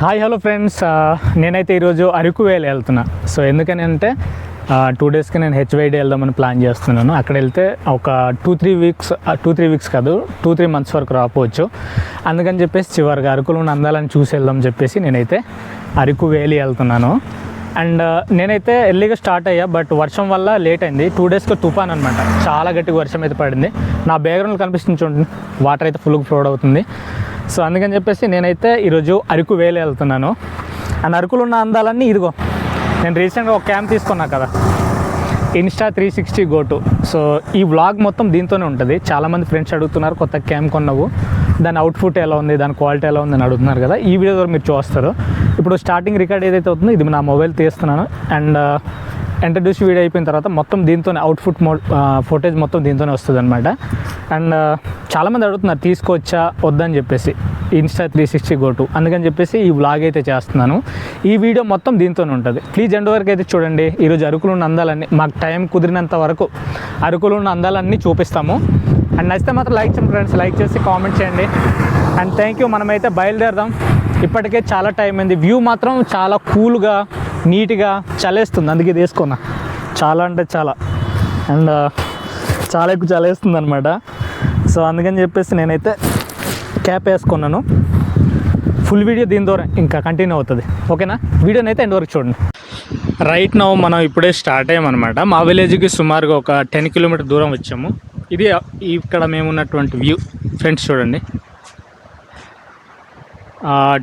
Hi hello friends. నేనైతే ఈరోజు అరకు వేలు వెళ్తున్నా. సో ఎందుకని అంటే టూ డేస్కి నేను హెచ్వైడి వెళ్దామని ప్లాన్ చేస్తున్నాను. అక్కడ వెళ్తే ఒక two three weeks two three weeks కాదు టూ త్రీ మంత్స్ వరకు రాపోవచ్చు అందుకని చెప్పేసి చివరిగా అరకులో ఉన్న అందాలను చూసి వెళ్దాం చెప్పేసి నేనైతే అరకు వేలి వెళ్తున్నాను. అండ్ uh, నేనైతే ఎర్లీగా స్టార్ట్ అయ్యా బట్ వర్షం వల్ల లేట్ అయింది. టూ డేస్కి తుఫాన్ అనమాట చాలా గట్టిగా వర్షం అయితే పడింది. నా బ్యాక్గ్రౌండ్ కనిపిస్తుంది చూడండి వాటర్ అయితే ఫుల్గా ఫ్లోడ్ అవుతుంది. సో అందుకని చెప్పేసి నేనైతే ఈరోజు అరకు వేలు వెళ్తున్నాను. అండ్ అరకులో ఉన్న అందాలన్నీ ఇదిగో నేను రీసెంట్గా ఒక క్యాంప్ తీసుకున్నా కదా. Insta three sixty go to so ఈ వ్లాగ్ మొత్తం దీంతోనే ఉంటుంది. చాలామంది ఫ్రెండ్స్ అడుగుతున్నారు కొత్త క్యాంప్ కొన్నావు. దాని అవుట్పుట్ ఎలా ఉంది దాని క్వాలిటీ ఎలా ఉంది అని అడుగుతున్నారు కదా. ఈ వీడియో ద్వారా మీరు చూస్తారు. ఇప్పుడు స్టార్టింగ్ రికార్డ్ ఏదైతే అవుతుందో ఇది నా మొబైల్ తీస్తున్నాను. అండ్ ఇంట్రడ్యూస్ వీడియో అయిపోయిన తర్వాత మొత్తం దీంతోనే అవుట్పుట్ మో ఫుటేజ్ మొత్తం దీంతోనే వస్తుంది అనమాట అండ్ uh, చాలామంది అడుగుతున్నారు తీసుకోవచ్చా వద్దని చెప్పేసి. Insta three sixty go to అందుకని చెప్పేసి ఈ వ్లాగ్ అయితే చేస్తున్నాను. ఈ వీడియో మొత్తం దీంతోనే ఉంటుంది. ప్లీజ్ ఎండ్ వరకు అయితే చూడండి. ఈరోజు అరకులు ఉన్న అందాలన్నీ మాకు టైం కుదిరినంత వరకు అరకులు ఉన్న అందాలన్నీ చూపిస్తాము. అండ్ నచ్చితే మాత్రం లైక్ చేయండి ఫ్రెండ్స్ లైక్ చేసి కామెంట్ చేయండి. అండ్ థ్యాంక్ యూ మనమైతే బయలుదేరదాం. ఇప్పటికే చాలా టైం అయింది. వ్యూ మాత్రం చాలా కూల్గా నీట్గా చలేస్తుంది. అందుకే తీసుకున్నా చాలా అంటే చాలా. అండ్ uh, చాలా ఎక్కువ చలేస్తుంది అనమాట సో అందుకని చెప్పేసి నేనైతే క్యాప్ వేసుకున్నాను. ఫుల్ వీడియో దీని ద్వారా ఇంకా కంటిన్యూ అవుతుంది. ఓకేనా వీడియోని అయితే ఎండ్ వరకు చూడండి. రైట్ నౌ మనం ఇప్పుడే స్టార్ట్ అయ్యామన్నమాట. మా విలేజ్కి సుమారుగా ఒక టెన్ కిలోమీటర్ దూరం వచ్చాము. ఇది ఇక్కడ మేము ఉన్నటువంటి వ్యూ. ఫ్రెండ్స్ చూడండి.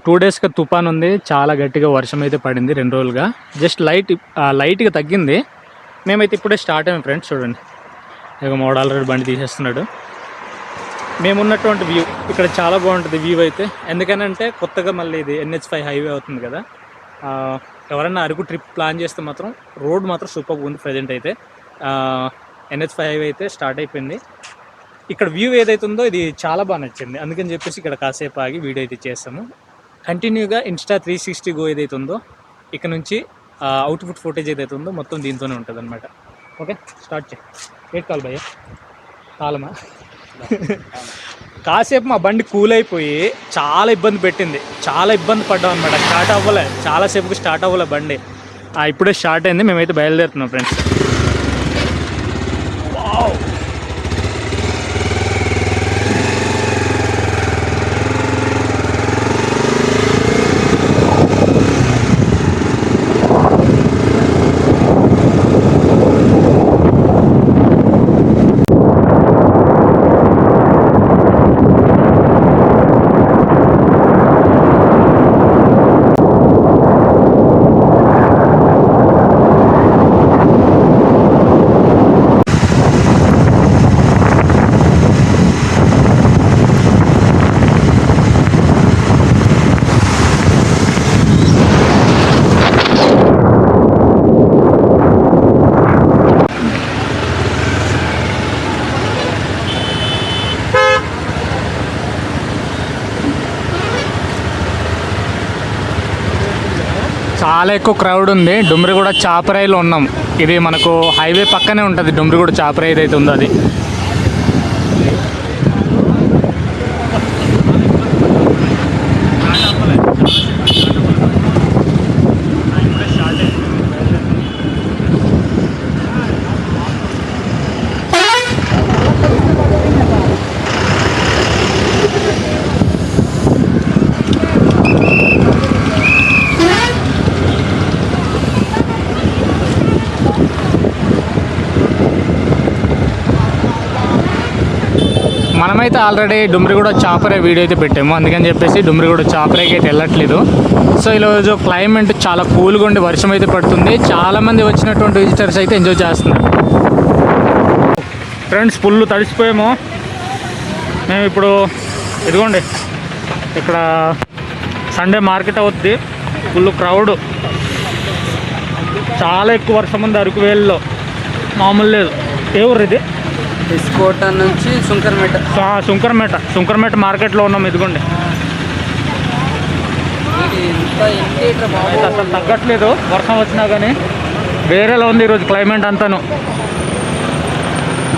టూ డేస్గా తుఫాన్ ఉంది. చాలా గట్టిగా వర్షం అయితే పడింది రెండు రోజులుగా. జస్ట్ లైట్ లైట్గా తగ్గింది. మేమైతే ఇప్పుడే స్టార్ట్ అయ్యాం ఫ్రెండ్స్ చూడండి. ఇక మోడ ఆల్రెడీ బండి తీసేస్తున్నాడు. మేమున్నటువంటి వ్యూ ఇక్కడ చాలా బాగుంటుంది వ్యూ అయితే. ఎందుకనంటే కొత్తగా మళ్ళీ ఇది ఎన్హెచ్ ఫైవ్ హైవే అవుతుంది కదా. ఎవరన్నా అరకు ట్రిప్ ప్లాన్ చేస్తే మాత్రం రోడ్ మాత్రం సూపర్గా ఉంది ప్రజెంట్ అయితే. ఎన్హెచ్ ఫైవ్ అయితే స్టార్ట్ అయిపోయింది. ఇక్కడ వ్యూ ఏదైతే ఉందో ఇది చాలా బాగా నచ్చింది. అందుకని చెప్పేసి ఇక్కడ కాసేపు ఆగి వీడియో అయితే చేస్తాము. కంటిన్యూగా ఇన్స్టా త్రీ సిక్స్టీ గో ఏదైతే ఉందో ఇక్కడ నుంచి అవుట్పుట్ ఫోటేజ్ ఏదైతే ఉందో మొత్తం దీంతోనే ఉంటుంది అనమాట ఓకే స్టార్ట్ చేయి ఏట్ కాల్ భయ్య కాలమా కాసేపు మా బండి కూల్ అయిపోయి చాలా ఇబ్బంది పెట్టింది. చాలా ఇబ్బంది పడ్డాం అనమాట స్టార్ట్ అవ్వలే. చాలాసేపుకి స్టార్ట్ అవ్వలే బండి. ఇప్పుడే స్టార్ట్ అయింది. మేమైతే బయలుదేరుతున్నాం ఫ్రెండ్స్ చాలా ఎక్కువ క్రౌడ్ ఉంది. డుమ్రిగూడ చాపరాయిలో ఉన్నాం. ఇది మనకు హైవే పక్కనే ఉంటుంది. డుమ్రిగూడ చాపరాయి ఏదైతే ఉందో అది. మనమైతే ఆల్రెడీ డుమ్రిగూడ చాపరే వీడియో అయితే పెట్టాము. అందుకని చెప్పేసి డుమ్రిగూడ చాపరేకి అయితే వెళ్ళట్లేదు. సో ఈరోజు క్లైమేట్ చాలా కూల్గా ఉండి వర్షం అయితే పడుతుంది. చాలామంది వచ్చినటువంటి విజిటర్స్ అయితే ఎంజాయ్ చేస్తున్నారు. ఫ్రెండ్స్ ఫుల్ తడిసిపోయాము. మేము ఇప్పుడు ఇదిగోండి ఇక్కడ సండే మార్కెట్ అవుద్ది. ఫుల్ క్రౌడ్ చాలా ఎక్కువ వర్షం ఉంది అరకు వేలులో. మామూలు లేదు. ఏ ఊరు ఇది? బిస్కోట నుంచి సుంకరమెట ఆ, సుంకరమేట సుంకరమేట మార్కెట్లో ఉన్నాం ఇదిగోండి. అసలు తగ్గట్లేదు. వర్షం వచ్చినా కానీ వేరేలా ఉంది ఈరోజు క్లైమేట్ అంతాను.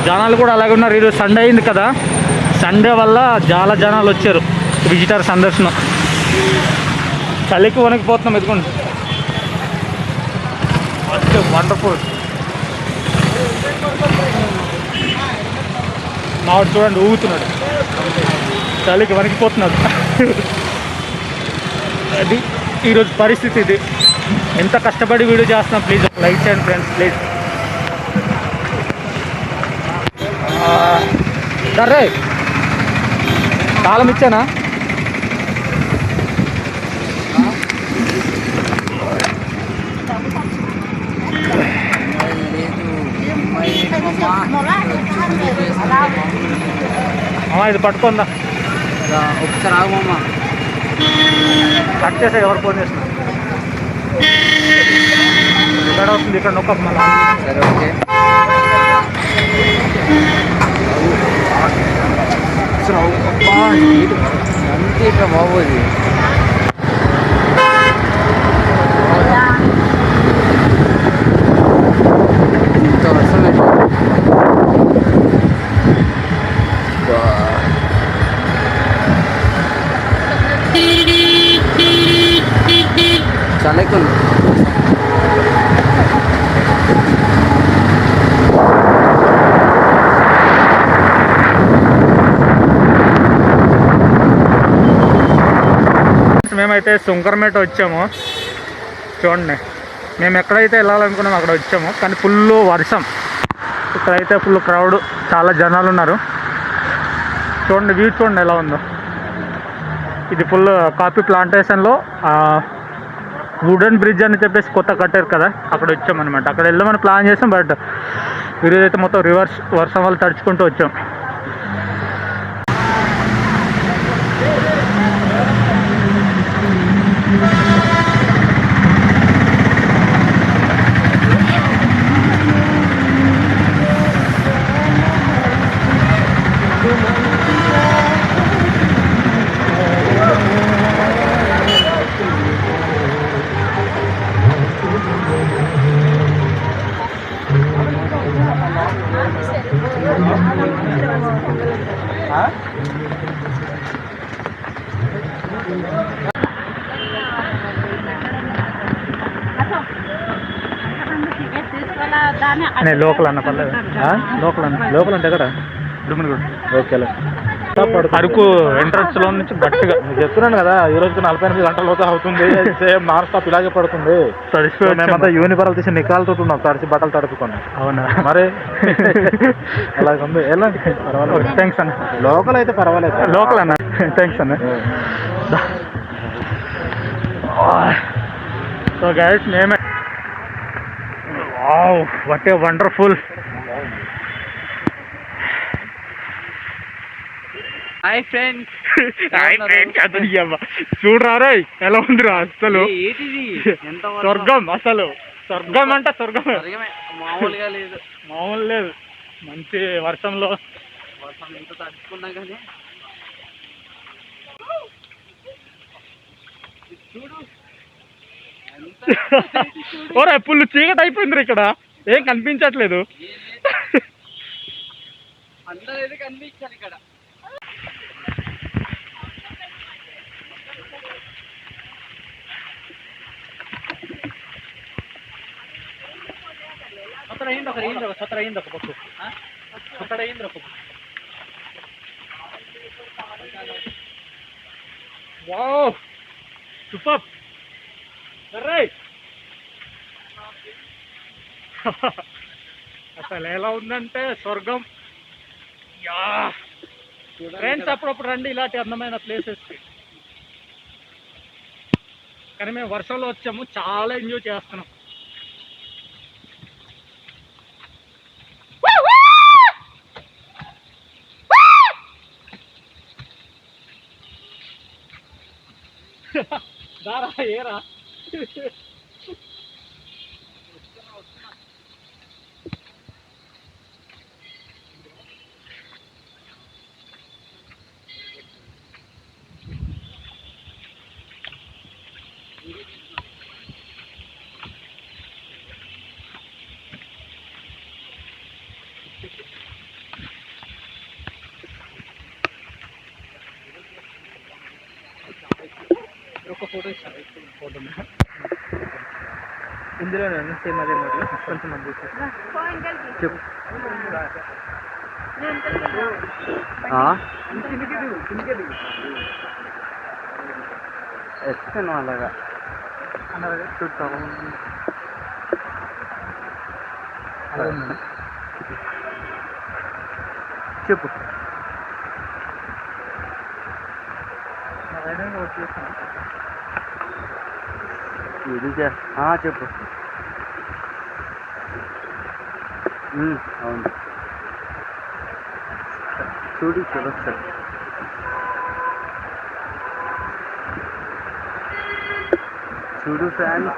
జనాలు కూడా అలాగే ఉన్నారు. ఈరోజు సండే అయింది కదా. సండే వల్ల చాలా జనాలు వచ్చారు విజిటర్ సందర్శనం. చలికి వణికిపోతున్నాం ఎదుగుండి వండర్ఫుల్ మావాడు చూడండి ఊగుతున్నాడు. చలికి వణికిపోతున్నాడు. అది ఈరోజు పరిస్థితి ఇది. ఎంత కష్టపడి వీడియో చేస్తున్నాం ప్లీజ్ లైక్ చేయండి ఫ్రెండ్స్ ప్లీజ్ సరే తాళం ఇచ్చానా? అమ్మా ఇది పట్టుకుందా? ఒకసారి ఆగమమ్మా కట్ చేసే ఎవరు ఫోన్ చేస్తున్నా ఇక్కడ వస్తుంది ఇక్కడ నొక్క సరే ఓకే. ఎంత ఇట్లా బాబు చలికుంది మేమైతే సుంకరమేట వచ్చాము. చూడండి. మేము ఎక్కడైతే వెళ్ళాలనుకున్నాము అక్కడ వచ్చాము. కానీ ఫుల్ వర్షం. ఇక్కడైతే ఫుల్ క్రౌడ్ చాలా జనాలు ఉన్నారు. చూడండి వ్యూ చూడండి ఎలా ఉందో. ఇది ఫుల్ కాఫీ ప్లాంటేషన్లో వుడెన్ బ్రిడ్జ్ అని చెప్పేసి కొత్త కట్టారు కదా అక్కడ వచ్చామన్నమాట. అక్కడ వెళ్దామని ప్లాన్ చేసాం బట్ ఈరోజు అయితే మొత్తం రివర్స్ వర్షం వల్ల తడుచుకుంటూ వచ్చాం. అనే లోకల్ అన్న పర్లేదు లోకల్ అన్న లోకల్ అంటే కదా ఓకే అరకు ఎంట్రన్స్లో నుంచి గట్టిగా. చెప్తున్నాను కదా ఈ రోజుకి నలభై ఎనిమిది గంటల లోతు అవుతుంది. సేమ్ నాన్ స్టాప్ ఇలాగే పడుతుంది. తడిసిపోయి మేమంతా యూనిఫారాలు తీసి నికాలతో ఉన్నాం తడిసి బట్టలు తడుపుకున్నాం అవునా? మరి? అలాగే ఉంది వెళ్ళండి పర్వాలేదు. థ్యాంక్స్ అన్న. లోకల్ అయితే పర్వాలేదు. లోకల్ అన్న థ్యాంక్స్ అన్న. సో గైడ్స్ మేమే wow what a wonderful hi friends చూడరా ఎలా ఉందిరా అసలు ఏంటిది? ఎంత? స్వర్గం అసలు స్వర్గం అంటే స్వర్గం స్వర్గమే. మామూలుగా లేదు. మామూలు లేదు. మంచి వర్షంలో. వర్షం ఎంత తడుచుకున్నా కానీ. చూడు. ఓరే పుల్లు చీకటి అయిపోయింది ఇక్కడ. ఏం కనిపించట్లేదు. అందరూ అయితే కనిపించారు ఇక్కడ. సత్తర అయింది ఒక ఒక సత్తర అయింది వావ్! సూపర్! సరే అసలు ఎలా ఉందంటే స్వర్గం. యా. ఫ్రెండ్స్ అప్పుడప్పుడు రండి ఇలాంటి అందమైన ప్లేసెస్కి కానీ మేము వర్షంలో వచ్చాము చాలా ఎంజాయ్ చేస్తున్నాం. దారా ఏరా? ఫోటో ఇస్తాను ఫోటో ఇందులోనే ఉంది సేమ్ అదే మోడల్ కొంచెం మంది చెప్పు ఎక్స్టెన్ అలాగా చూస్తాము చెప్పు ఇది చే- ఆ, చెప్పు. అవును. చూడు చూడొచ్చు. చూడు ఫ్యాన్.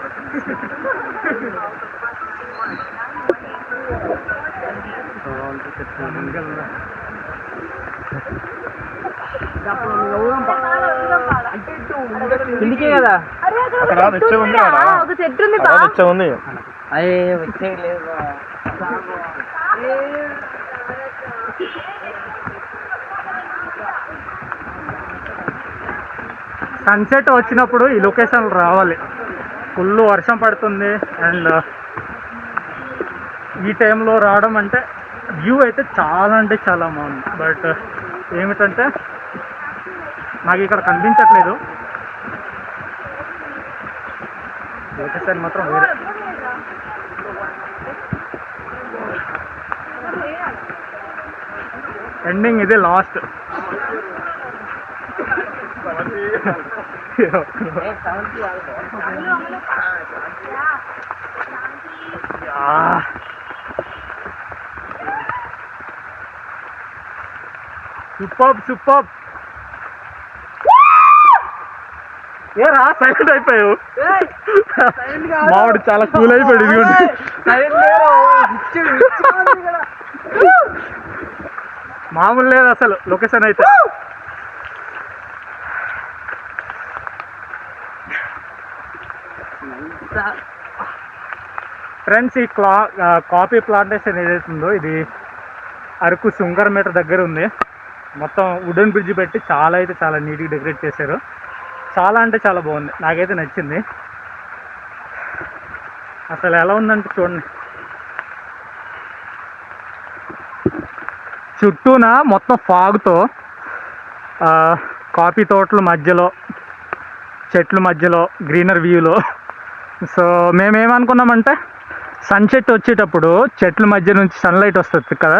కదా? అక్కడ ఉంది. ఒక చెట్టు ఉంది అక్కడ తెచ్చే ఉంది అయ్యే వచ్చే లేదు సన్సెట్ వచ్చినప్పుడు ఈ లొకేషన్ రావాలి. ఫుల్ వర్షం పడుతుంది అండ్ ఈ టైంలో రావడం అంటే వ్యూ అయితే చాలా అంటే చాలా బాగుంది. బట్ ఏమిటంటే నాకు ఇక్కడ కనిపించట్లేదు. లొకేషన్ మాత్రం వేరే. ఎండింగ్ ఇది లాస్ట్ సూపర్ సూపర్ ఏరా సైలెంట్ అయిపోయావు. మామిడి చాలా కూల్ అయిపోయాడు ఇదిగోండి. మామూలు లేదు అసలు లొకేషన్ అయితే. ఫ్రెండ్స్ ఈ క్లా కాఫీ ప్లాంటేషన్ ఏదైతే ఉందో ఇది అరకు సుంగర్ మీటర్ దగ్గర ఉంది. మొత్తం వుడెన్ బ్రిడ్జ్ పెట్టి చాలా అయితే చాలా నీట్గా డెకరేట్ చేశారు. చాలా అంటే చాలా బాగుంది. నాకైతే నచ్చింది. అసలు ఎలా ఉందంటే చూడండి. చుట్టూన మొత్తం ఫాగ్తో కాఫీ తోటల మధ్యలో చెట్ల మధ్యలో గ్రీనర్ వ్యూలో. సో మేమేమనుకున్నామంటే సన్సెట్ వచ్చేటప్పుడు చెట్ల మధ్య నుంచి సన్లైట్ వస్తుంది కదా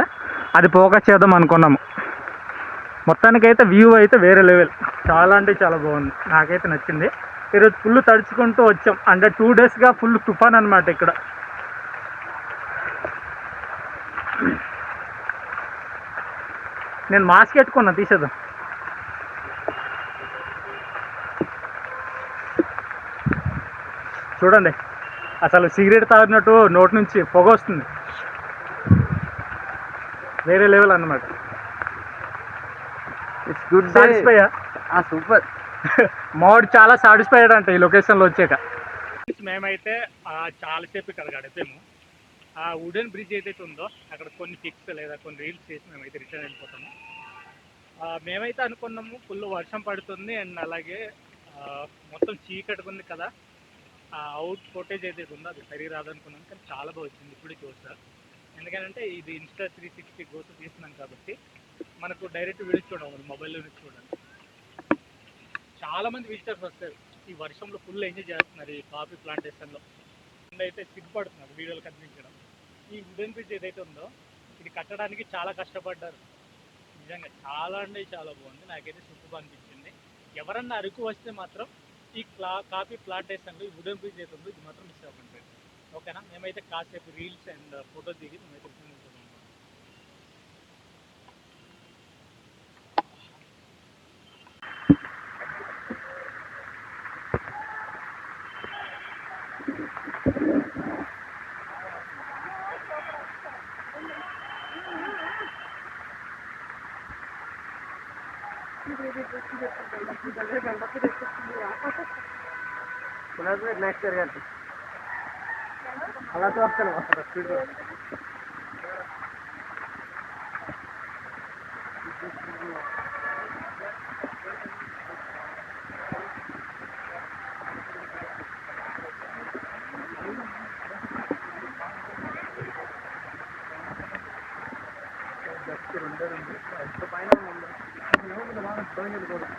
అది పోక చేద్దాం అనుకున్నాము మొత్తానికైతే వ్యూ అయితే వేరే లెవెల్ చాలా అంటే చాలా బాగుంది. నాకైతే నచ్చింది. ఈరోజు ఫుల్ తడుచుకుంటూ వచ్చాం. అంటే టూ డేస్గా ఫుల్ తుఫాన్ అనమాట ఇక్కడ. నేను మాస్క్ పెట్టుకున్నా తీసేద్దాం. చూడండి. అసలు సిగరెట్ తాగినట్టు నోటి నుంచి పొగ వస్తుంది. వేరే లెవెల్ అన్నమాట. It's good satisfy super. మావాడు చాలా సాటిస్ఫైడ్ అంట ఈ లొకేషన్లో వచ్చాక. మేమైతే చాలాసేపు ఇక్కడ గడిపాము. ఆ వుడెన్ బ్రిడ్జ్ ఏదైతే ఉందో అక్కడ కొన్ని పిక్స్ లేదా కొన్ని రీల్స్ చేసి మేమైతే రిటర్న్ వెళ్ళిపోతాము. మేమైతే అనుకున్నాము ఫుల్ వర్షం పడుతుంది అండ్ అలాగే మొత్తం చీకటి ఉంది కదా. ఆ అవుట్ ఫోటేజ్ ఏదైతే ఉందో అది సరి రాదనుకున్నాం కానీ చాలా బాగా వచ్చింది ఇప్పుడు చూసా ఎందుకంటే ఇది ఇన్స్టా త్రీ సిక్స్టీ గోస్ తీస్తున్నాం కాబట్టి మనకు డైరెక్ట్ వీడియో చూడడం మొబైల్లో నుంచి చూడండి చాలా మంది విజిటర్స్ వస్తారు. ఈ వర్షంలో ఫుల్ ఎంజాయ్ చేస్తున్నారు ఈ కాఫీ ప్లాంటేషన్లో అయితే సిగ్గుపడుతున్నారు వీడియోలు కనిపించడం. ఈ వుడెన్ బ్రిడ్జ్ ఏదైతే ఉందో ఇది కట్టడానికి చాలా కష్టపడ్డారు. నిజంగా చాలా అంటే చాలా బాగుంది. నాకైతే సుఖం అనిపించింది. ఎవరన్నా అరకు వస్తే మాత్రం ఈ క్లా కాఫీ ప్లాంటేషన్లో ఈ వుడెన్ బ్రిడ్జ్ ఏదైతే ఉందో ఇది మాత్రం మిస్ అవ్వండి ఓకేనా? మేమైతే కాసేపు రీల్స్ అండ్ ఫోటో దిగి మేమైతే কোনার নেক্সট ইয়ার গেছে খেলা তো আসছে না ഫസ്റ്റ് ഉണ്ട് നമുക്ക് ഫസ്റ്റ് ഫൈനലുണ്ട് ലോകത്തിലാണ് തുടങ്ങിയെടുത്തോളാം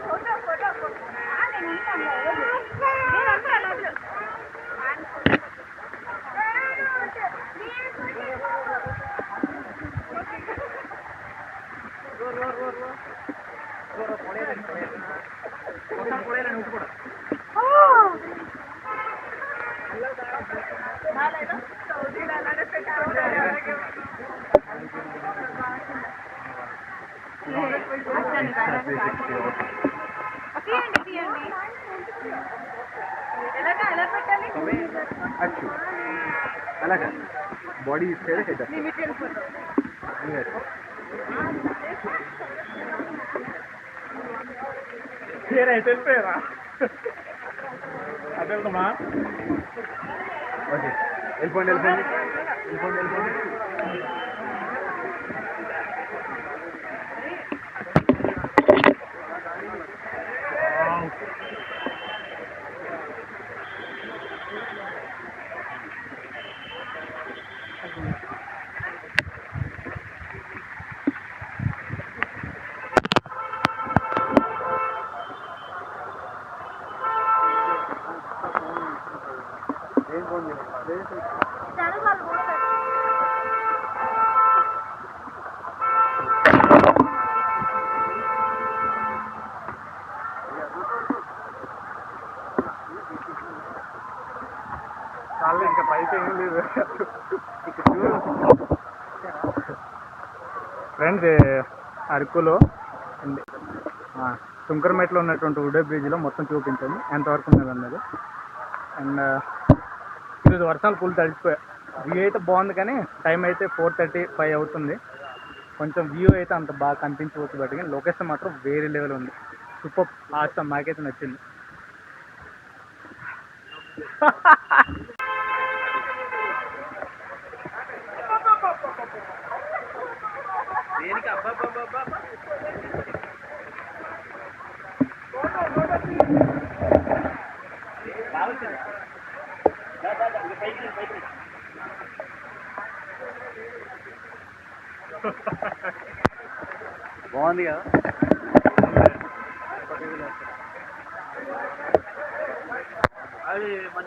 Photo photo photo ആ നിന്നാണ് అచ్చు అలాగా బాడీ ఇస్తే Tiene este espera. Hazlo nomás. Oye, él pone el pone. Él pone el pone. Friends అరకులో ఉంది. తుంకరమెట్లో ఉన్నటువంటి ఉడే బ్రిడ్జ్లో మొత్తం చూపించాను ఎంతవరకు ఉన్నది అన్నది. అండ్ ఈరోజు వర్షాలు ఫుల్ తడిచిపోయాయి వ్యూ అయితే బాగుంది కానీ టైం అయితే ఫోర్ థర్టీ ఫైవ్ అవుతుంది. కొంచెం వ్యూ అయితే అంత బాగా కనిపించవచ్చు బట్ కానీ లొకేషన్ మాత్రం వేరే లెవెల్ ఉంది. సూపర్ ఆస్తం మాకైతే నచ్చింది. బాగుంది కదా? అది మన